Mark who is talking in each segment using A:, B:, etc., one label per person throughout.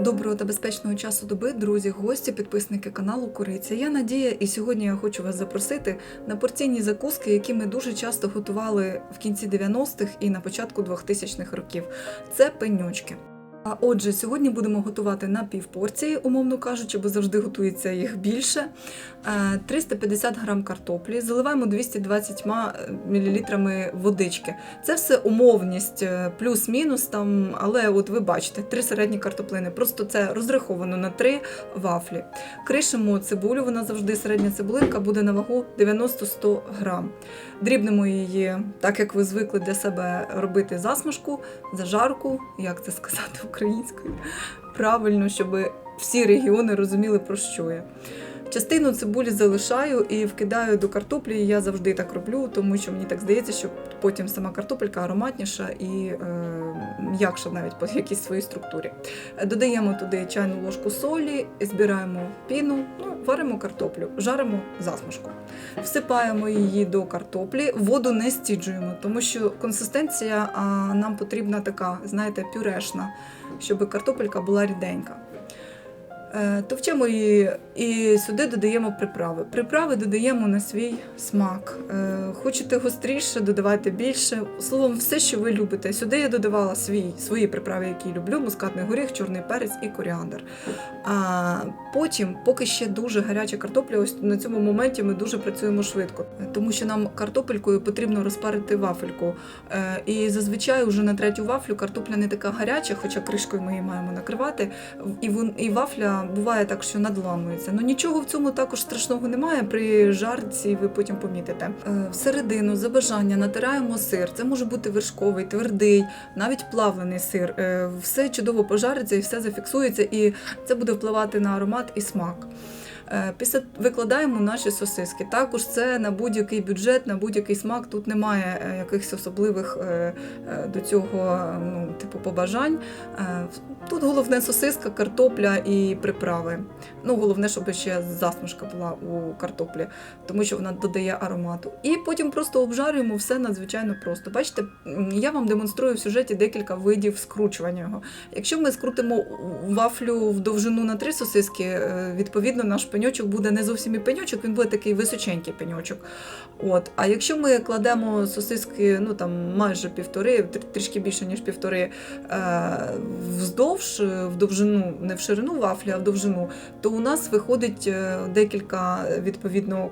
A: Доброго та безпечного часу доби, друзі, гості, підписники каналу Куриця. Я Надія, і сьогодні я хочу вас запросити на порційні закуски, які ми дуже часто готували в кінці 90-х і на початку 2000-х років. Це пеньочки. А отже, сьогодні будемо готувати на півпорції, умовно кажучи, бо завжди готується їх більше. Е, 350 грам картоплі, заливаємо 220 мл водички. Це все умовність, е, плюс-мінус там, але от ви бачите, три середні картоплини. Просто це розраховано на три вафлі. Кришимо цибулю, вона завжди середня цибулинка буде на вагу 90-100 грам. Дрібнемо її, так як ви звикли для себе робити засмажку, зажарку, як це сказати українською, правильно, щоб всі регіони розуміли, про що я. Частину цибулі залишаю і вкидаю до картоплі. Я завжди так роблю, тому що мені так здається, що потім сама картопелька ароматніша і е, м'якша навіть по якійсь своїй структурі. Додаємо туди чайну ложку солі, збираємо піну, ну, варимо картоплю, жаримо засмажку. Всипаємо її до картоплі, воду не стіджуємо, тому що консистенція а, нам потрібна така, знаєте, пюрешна, щоб картопелька була ріденька. Е, Товчемо її і сюди додаємо приправи. Приправи додаємо на свій смак. Е, Хочете гостріше, додавайте більше. Словом, все, що ви любите. Сюди я додавала свій, свої приправи, які люблю: мускатний горіх, чорний перець і коріандр. А потім, поки ще дуже гаряча картопля, ось на цьому моменті ми дуже працюємо швидко, тому що нам картопелькою потрібно розпарити вафельку. Е, І зазвичай вже на третю вафлю картопля не така гаряча, хоча кришкою ми її маємо накривати. І вон- буває так, що надламується. Ну нічого в цьому також страшного немає. При жарці ви потім помітите. Е, Всередину за бажання натираємо сир. Це може бути вершковий, твердий, навіть плавлений сир. Е, Все чудово пожариться і все зафіксується, і це буде впливати на аромат і смак. Е, Після викладаємо наші сосиски. Також це на будь-який бюджет, на будь-який смак. Тут немає е, якихось особливих е, до цього ну, типу побажань. Тут головне сосиска, картопля і приправи. Ну, головне, щоб ще засмажка була у картоплі, тому що вона додає аромату. І потім просто обжарюємо все надзвичайно просто. Бачите, я вам демонструю в сюжеті декілька видів скручування його. Якщо ми скрутимо вафлю в довжину на три сосиски, відповідно наш пеньочок буде не зовсім і пеньочок, він буде такий височенький пеньочок. От. А якщо ми кладемо сосиски, ну там майже півтори, трішки більше ніж півтори, е, вздовж, е, в довжину, не в ширину вафлі, а в довжину, то у нас виходить е, декілька відповідно.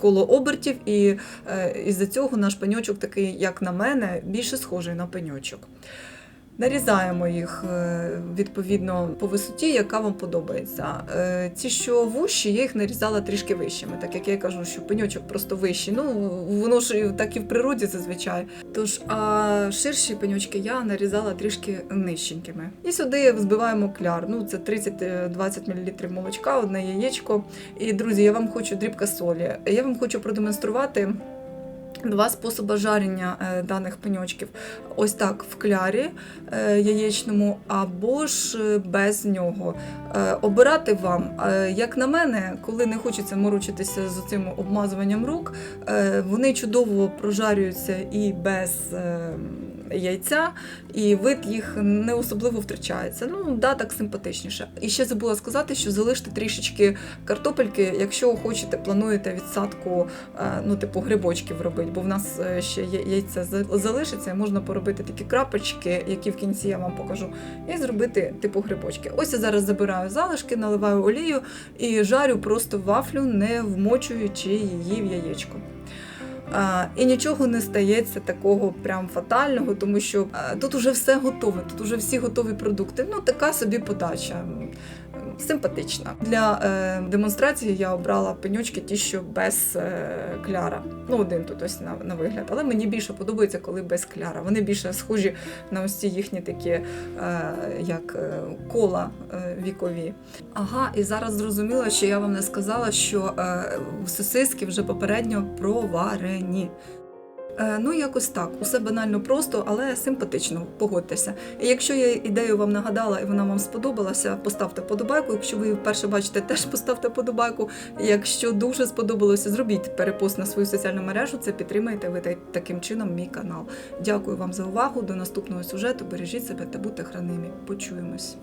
A: Коло обертів, і е, із-за цього наш пеньочок такий, як на мене, більше схожий на пеньочок. Нарізаємо їх е, відповідно по висоті, яка вам подобається. Е, Ці, що вущі, я їх нарізала трішки вищими, так як я кажу, що пеньочок просто вищий. Ну воно ж так і в природі зазвичай. Тож а ширші пеньочки я нарізала трішки нижченькими. І сюди взбиваємо кляр. Ну це 30-20 мл молочка, одне яєчко. І друзі, я вам хочу дрібка солі. Я вам хочу продемонструвати. Два способи жарення е, даних пеньочків. Ось так в клярі е, яєчному, або ж е, без нього. Обирати вам, як на мене, коли не хочеться морочитися з цим обмазуванням рук, вони чудово прожарюються і без яйця, і вид їх не особливо втрачається. Ну, да, так симпатичніше. І ще забула сказати, що залиште трішечки картопельки, якщо хочете, плануєте відсадку, е, ну, типу, грибочків робити, бо в нас е, ще яйця за- залишиться, і можна поробити такі крапочки, які в кінці я вам покажу, і зробити типу грибочки. Ось я зараз забираю залишки, наливаю олію і жарю просто вафлю, не вмочуючи її в яєчко. І нічого не стається такого прям фатального, тому що тут уже все готове, тут уже всі готові продукти. Ну, така собі подача. Симпатична. Для е, демонстрації я обрала пеньочки ті, що без е, кляра. Ну, один тут ось на, на вигляд. Але мені більше подобається, коли без кляра. Вони більше схожі на ось ці їхні такі, е, як е, кола е, вікові. Ага, і зараз зрозуміла, що я вам не сказала, що е, сосиски вже попередньо проварені. Е, Ну, якось так. Усе банально просто, але симпатично, погодьтеся. І якщо я ідею вам нагадала і вона вам сподобалася, поставте подобайку. Якщо ви її вперше бачите, теж поставте подобайку. Якщо дуже сподобалося, зробіть перепост на свою соціальну мережу. Це підтримайте ви таким чином мій канал. Дякую вам за увагу. До наступного сюжету. Бережіть себе та будьте хранимі. Почуємось.